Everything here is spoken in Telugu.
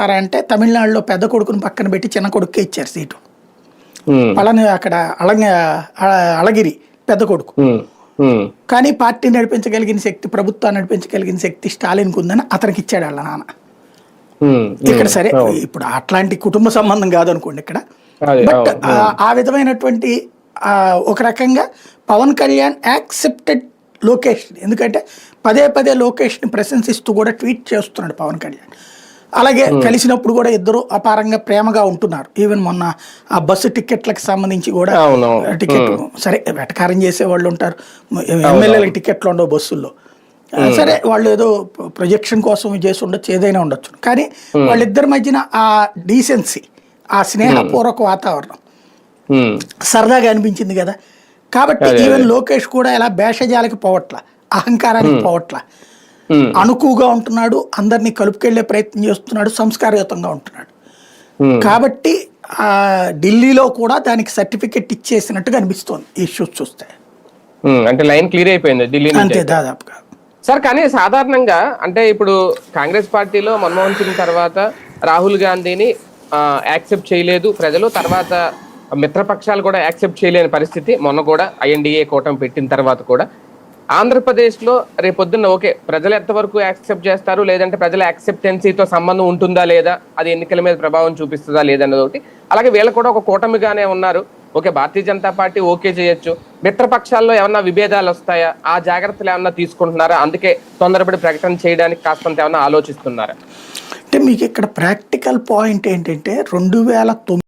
అంటే తమిళనాడులో పెద్ద కొడుకుని పక్కన పెట్టి చిన్న కొడుకే ఇచ్చారు సీటు. పళని అక్కడ అలంగ అళగిరి పెద్ద కొడుకు. కానీ పార్టీ నడిపించగలిగిన శక్తి ప్రభుత్వాన్ని నడిపించగలిగిన శక్తి స్టాలిన్కి ఉందని అతనికి ఇచ్చాడు వాళ్ళ నాన్న. ఇక్కడ సరే. ఇప్పుడు అట్లాంటి కుటుంబ సంబంధం కాదనుకోండి ఇక్కడ. అదే, బట్ ఆ- విధమైనటువంటి ఒక రకంగా పవన్ కళ్యాణ్ యాక్సెప్టెడ్ లోకేష్ ఎందుకంటే పదే పదే లోకేష్ని ప్రశంసిస్తూ కూడా ట్వీట్ చేస్తున్నాడు పవన్ కళ్యాణ్. అలాగే కలిసినప్పుడు కూడా ఇద్దరు అపారంగా ప్రేమగా ఉంటున్నారు. ఈవెన్ మొన్న ఆ బస్సు టికెట్లకు సంబంధించి కూడా. టికెట్ సరే వెటకారం చేసే వాళ్ళు ఉంటారు ఎమ్మెల్యేలకు టికెట్లు ఉండవు బస్సుల్లో. సరే వాళ్ళు ఏదో ప్రొజెక్షన్ కోసం చేసి ఉండొచ్చు ఏదైనా ఉండొచ్చు. కానీ వాళ్ళిద్దరి మధ్యన ఆ డీసెన్సీ ఆ స్నేహపూర్వక వాతావరణం సరదాగా అనిపించింది కదా. కాబట్టి ఈవెన్ లోకేష్ కూడా ఇలా భేషజాలకి పోవట్ల అహంకారానికి పోవట్ల అణుకుగా ఉంటున్నాడు అందరినీ కలుపుకెళ్ళే ప్రయత్నం చేస్తున్నాడు సంస్కారయుతంగా ఉంటున్నాడు. కాబట్టి ఆ, ఢిల్లీలో కూడా దానికి సర్టిఫికెట్ ఇచ్చేసినట్టుగా అనిపిస్తోంది ఇష్యూస్ చూస్తే. అంటే లైన్ క్లియర్ అయిపోయింది ఢిల్లీ అంతే దాదాపుగా. సార్ కానీ సాధారణంగా అంటే ఇప్పుడు కాంగ్రెస్ పార్టీలో మన్మోహన్ సింగ్ తర్వాత రాహుల్ గాంధీని యాక్సెప్ట్ చేయలేదు ప్రజలు. తర్వాత మిత్రపక్షాలు కూడా యాక్సెప్ట్ చేయలేని పరిస్థితి. మొన్న కూడా ఐఎన్డిఏ కూటమి పెట్టిన తర్వాత కూడా ఆంధ్రప్రదేశ్లో రేపొద్దున్న ఓకే ప్రజలు ఎంతవరకు యాక్సెప్ట్ చేస్తారు? లేదంటే ప్రజల యాక్సెప్టెన్సీతో సంబంధం ఉంటుందా లేదా? అది ఎన్నికల మీద ప్రభావం చూపిస్తుందా లేదన్నది ఒకటి అలాగే వీళ్ళు కూడా ఒక కూటమిగానే ఉన్నారు. Okay Bharatiya Janata Party okay చేయొచ్చు. మిత్రపక్షాల్లో ఏమన్నా విభేదాలు వస్తాయా? ఆ జాగ్రత్తలు ఏమన్నా తీసుకుంటున్నారా? అందుకే తొందరపడి ప్రకటన చేయడానికి కాస్తంత ఏమన్నా ఆలోచిస్తున్నారా? అంటే మీకు ఇక్కడ ప్రాక్టికల్ పాయింట్ ఏంటంటే రెండు వేల తొమ్మిది